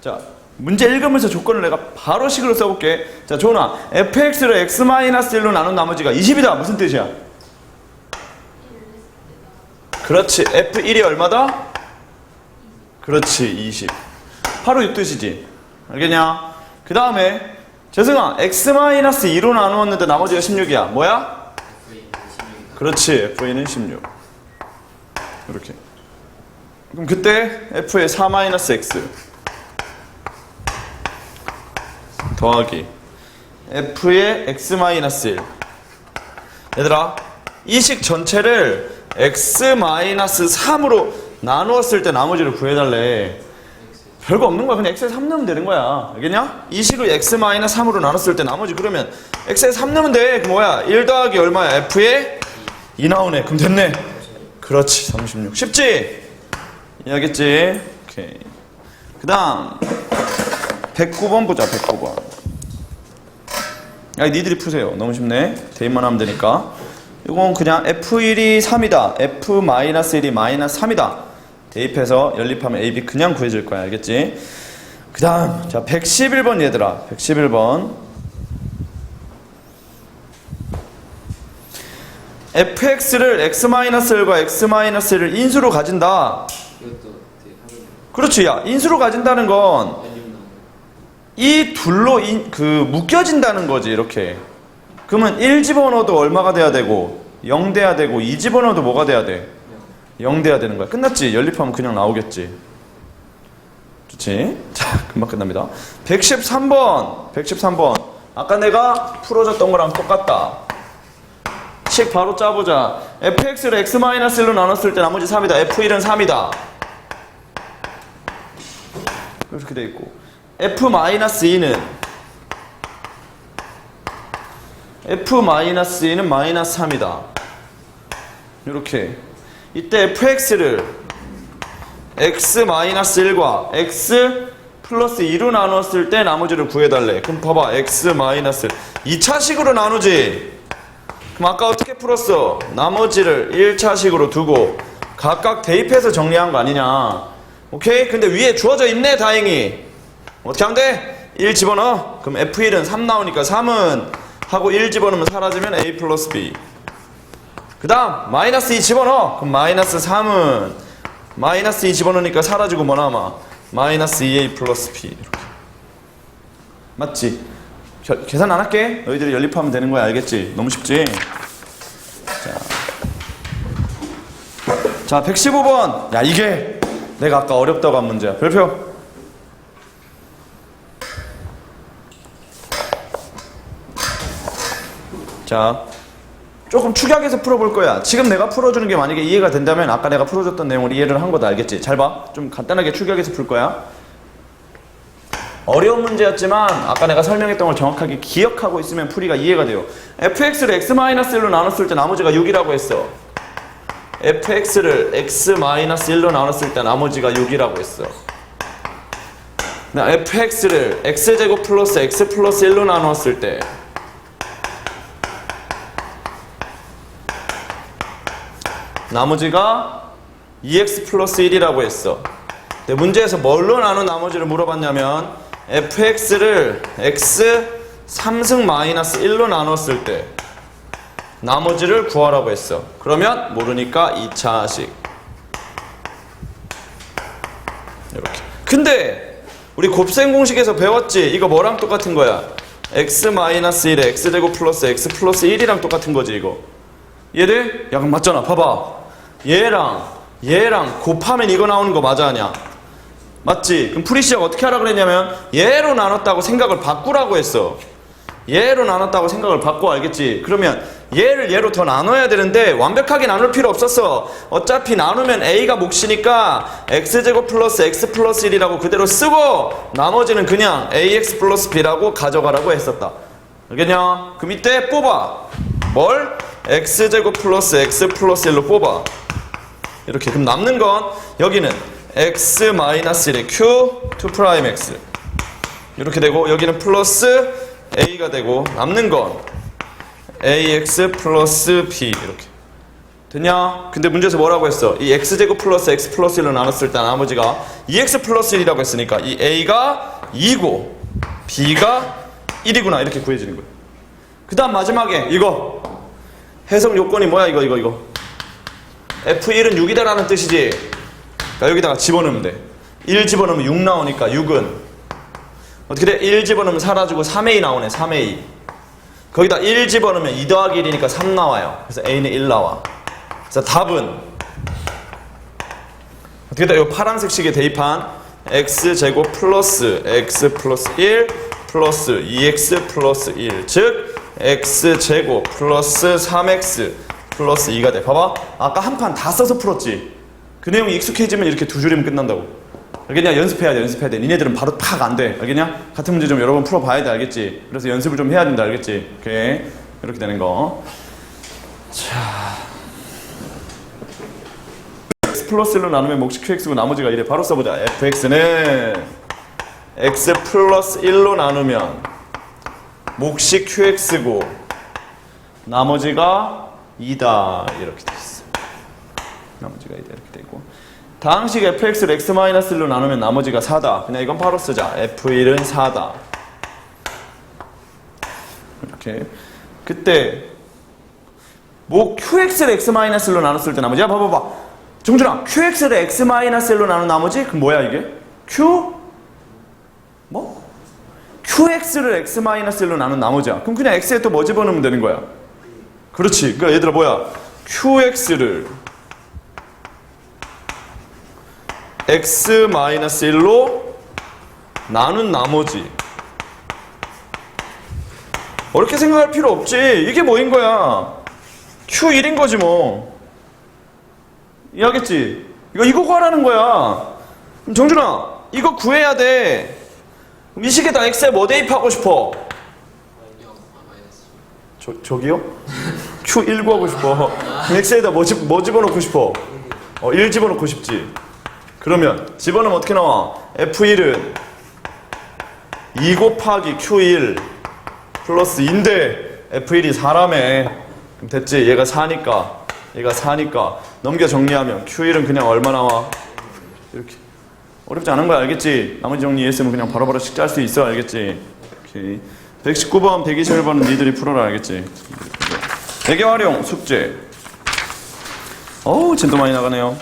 자, 문제 읽으면서 조건을 내가 바로 식으로 써볼게. 자, 조은아, fx를 x-1로 나눈 나머지가 20이다. 무슨 뜻이야? 그렇지. f1이 얼마다? 그렇지. 20. 바로 이 뜻이지. 알겠냐? 그 다음에 재승아, x-2로 나누었는데 나머지가 16이야. 뭐야? 그렇지. f는 16. 이렇게. 그럼 그때 f의 4-x 더하기. f의 x-1 얘들아 이 식 전체를 x-3으로 나누었을 때 나머지를 구해달래. 별거 없는 거야. 그냥 x에 3 넣으면 되는 거야. 알겠냐? 이 식을 x-3으로 나눴을 때 나머지 그러면 x에 3 넣으면 돼. 그럼 뭐야? 1 더하기 얼마야? f에 2 나오네. 그럼 됐네. 그렇지. 36 쉽지? 이해하겠지? 오케이. 그 다음 109번 보자 109번. 야 니들이 푸세요. 너무 쉽네. 대입만 하면 되니까. 이건 그냥 F1이 3이다. F-1이 마이너스 3이다. 대입해서 연립하면 AB 그냥 구해질 거야. 알겠지? 그 다음 자 111번 얘들아. 111번. Fx를 x-1과 x-1을 인수로 가진다. 그렇지. 야 인수로 가진다는 건 이 둘로 인, 그 묶여진다는 거지 이렇게. 그러면 1 집어넣어도 얼마가 돼야 되고 0 돼야 되고 2 집어넣어도 뭐가 돼야 돼? 0 돼야 되는 거야. 끝났지? 연립하면 그냥 나오겠지. 좋지? 자 금방 끝납니다. 113번 113번. 아까 내가 풀어줬던 거랑 똑같다. 식 바로 짜보자. fx를 x-1로 나눴을 때 나머지 3이다. f1은 3이다. 이렇게 돼 있고 f-2는 f-2는 마이너스 3이다. 이렇게 이때 fx를 x-1과 x 플러스 2로 나눴을 때 나머지를 구해달래. 그럼 봐봐 x 마이너스 2차식으로 나누지. 그럼 아까 어떻게 풀었어? 나머지를 1차식으로 두고 각각 대입해서 정리한 거 아니냐. 오케이? 근데 위에 주어져 있네 다행히. 어떻게 하면 돼? 1 집어넣어. 그럼 F1은 3 나오니까 3은 하고 1 집어넣으면 사라지면 A 플러스 B. 그 다음 마이너스 2 집어넣어. 그럼 마이너스 3은 마이너스 2 집어넣으니까 사라지고 뭐 남아? 마이너스 2A 플러스 B. 이렇게. 맞지? 겨- 계산 안 할게. 너희들이 연립하면 되는 거야. 알겠지? 너무 쉽지? 자. 자, 115번. 야, 이게 내가 아까 어렵다고 한 문제야. 별표. 자, 조금 축약해서 풀어볼 거야. 지금 내가 풀어주는 게 만약에 이해가 된다면 아까 내가 풀어줬던 내용을 이해를 한 거다. 알겠지? 잘 봐. 좀 간단하게 축약해서 풀 거야. 어려운 문제였지만 아까 내가 설명했던 걸 정확하게 기억하고 있으면 풀이가 이해가 돼요. fx를 x-1로 나눴을 때 나머지가 6이라고 했어. fx를 x-1로 나눴을 때 나머지가 6이라고 했어. 나 fx를 x제곱 플러스 x 플러스 1로 나눴을 때 나머지가 2x 플러스 1이라고 했어. 문제에서 뭘로 나눈 나머지를 물어봤냐면 fx를 x 3승 마이너스 1로 나눴을 때 나머지를 구하라고 했어. 그러면 모르니까 2차식. 이렇게. 근데 우리 곱셈 공식에서 배웠지? 이거 뭐랑 똑같은 거야? x 마이너스 1에 x제곱 플러스 x 플러스 1이랑 똑같은 거지 이거. 얘들? 야 그럼 맞잖아. 봐봐. 얘랑 얘랑 곱하면 이거 나오는 거 맞아 아니야? 맞지? 그럼 프리 시작 어떻게 하라 그랬냐면 얘로 나눴다고 생각을 바꾸라고 했어. 얘로 나눴다고 생각을 바꿔 알겠지? 그러면 얘를 얘로 더 나눠야 되는데 완벽하게 나눌 필요 없었어. 어차피 나누면 a가 몫이니까 x제곱 플러스 x 플러스 1이라고 그대로 쓰고 나머지는 그냥 ax 플러스 b라고 가져가라고 했었다. 알겠냐? 그럼 이때 뽑아. 뭘? x제곱 플러스 x 플러스 1로 뽑아. 이렇게 그럼 남는 건 여기는 x 마이너스 1의 q 2 프라임 x 이렇게 되고 여기는 플러스 a가 되고 남는 건 ax 플러스 b 이렇게 됐냐? 근데 문제에서 뭐라고 했어? 이 x제곱 플러스 x 플러스 1로 나눴을 때 나머지가 2x 플러스 1이라고 했으니까 이 a가 2고 b가 1이구나 이렇게 구해지는 거야. 그 다음 마지막에 이거 해석 요건이 뭐야 이거 이거 이거 f1은 6이다라는 뜻이지. 그러니까 여기다가 집어넣으면 돼. 1 집어넣으면 6 나오니까 6은 어떻게 돼? 1 집어넣으면 사라지고 3a 나오네 3a 거기다 1 집어넣으면 2 더하기 1이니까 3 나와요. 그래서 a는 1 나와. 그래서 답은 어떻게 돼? 이 파란색 식에 대입한 x 제곱 플러스 x 플러스 1 플러스 2x 플러스 1 즉 x 제곱 플러스 3x 플러스 2가 돼. 봐봐. 아까 한 판 다 써서 풀었지. 그 내용이 익숙해지면 이렇게 두 줄이면 끝난다고. 알겠냐? 연습해야 돼, 연습해야 돼. 니네들은 바로 팍 안 돼. 알겠냐? 같은 문제 좀 여러 번 풀어봐야 돼, 알겠지? 그래서 연습을 좀 해야 된다, 알겠지? 오케이. 이렇게 되는 거. x 플러스 1로 나누면 몫이 qx고 나머지가 이래 바로 써보자 fx는 x 플러스 1로 나누면 몫이 qx고 나머지가 2다. 이렇게 돼 있어 나머지가 2다 이렇게 돼 있고. 다항식 fx를 x-1로 나누면 나머지가 4다. 그냥 이건 바로 쓰자. f1은 4다. 이렇게. 그때 뭐 qx를 x-1로 나눴을 때 나머지 야 봐봐봐 정준아 qx를 x-1로 나눈 나머지? 그 뭐야 이게? q 2x를 x-1로 나눈 나머지야. 그럼 그냥 x에 또 뭐 집어넣으면 되는 거야. 그렇지. 그러니까 얘들아 뭐야? qx를 x-1로 나눈 나머지 어렵게 생각할 필요 없지. 이게 뭐인 거야? Q1인 거지 뭐. 이해하겠지? 이거 이거 구하라는 거야. 그럼 정준아, 이거 구해야 돼. 그럼 이 식에다 X에 뭐 대입하고 싶어? 저, 저기요? Q1 구하고 싶어 X에다 뭐, 집, 뭐 집어넣고 싶어? 어, 1 집어넣고 싶지 그러면 집어넣으면 어떻게 나와? F1은 2 곱하기 Q1 플러스 인데 F1이 4라며 그럼 됐지 얘가 4니까 얘가 4니까 넘겨 정리하면 Q1은 그냥 얼마 나와 이렇게 어렵지 않은 거야 알겠지? 나머지 정리 이해했으면 그냥 바로바로 식자할 수 있어 알겠지? 오케이. 119번 121번은 니들이 풀어라 알겠지? 대개 활용 숙제. 어우 젠도 많이 나가네요